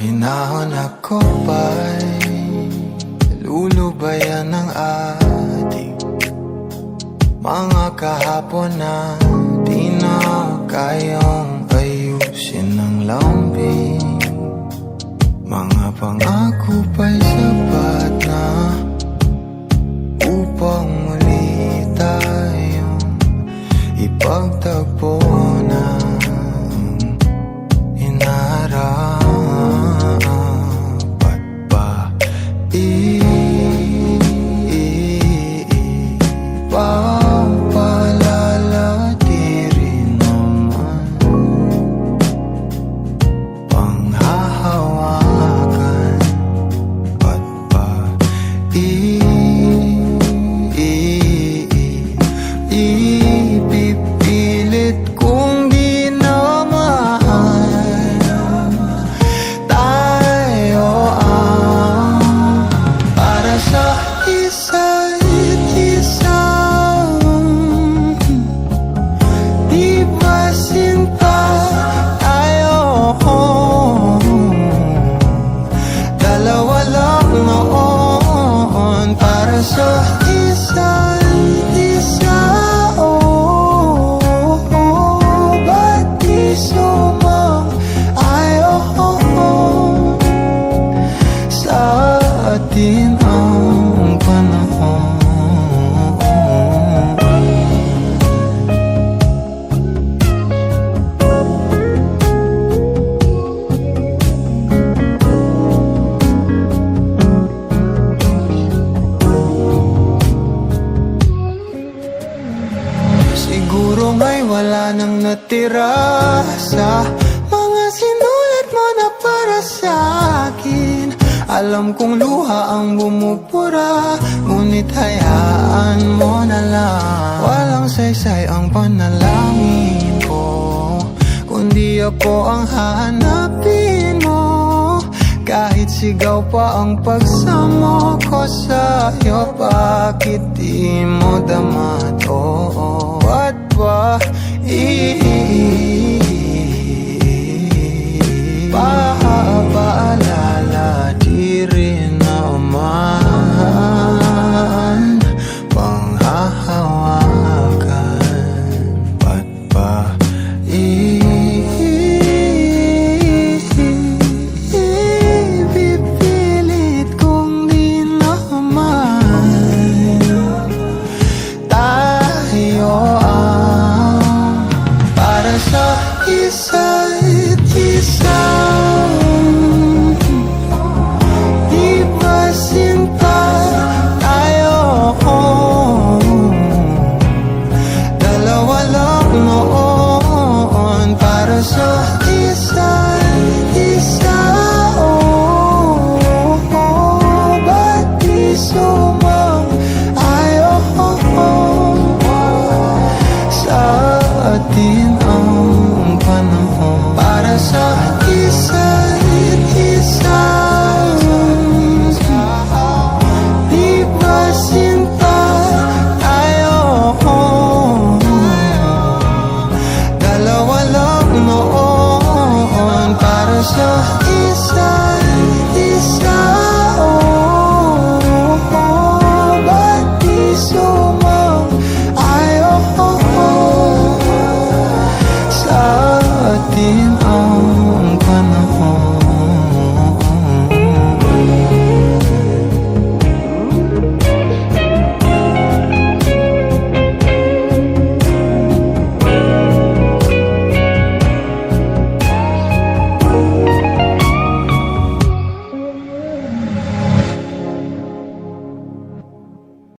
hinahanap ko ba'y Lulubayan ng ating Mga kahapon na Di na kayong ayusin ng lambing? Mga pangako pa'y sapat? Sa isa't isa Di ba sinta tayo Dalawa lang para sa isa't isa Oh, ba't di sumang-ayon sa atin natira sa mga sinulat mo na para sa akin Alam kong luha ang bumupura Ngunit hayaan mo na lang. Walang saysay ang panalangin ko Kundi ako ang hahanapin mo. Kahit sigaw pa ang pagsamo ko sa'yo Bakit di mo dama to? Ba't para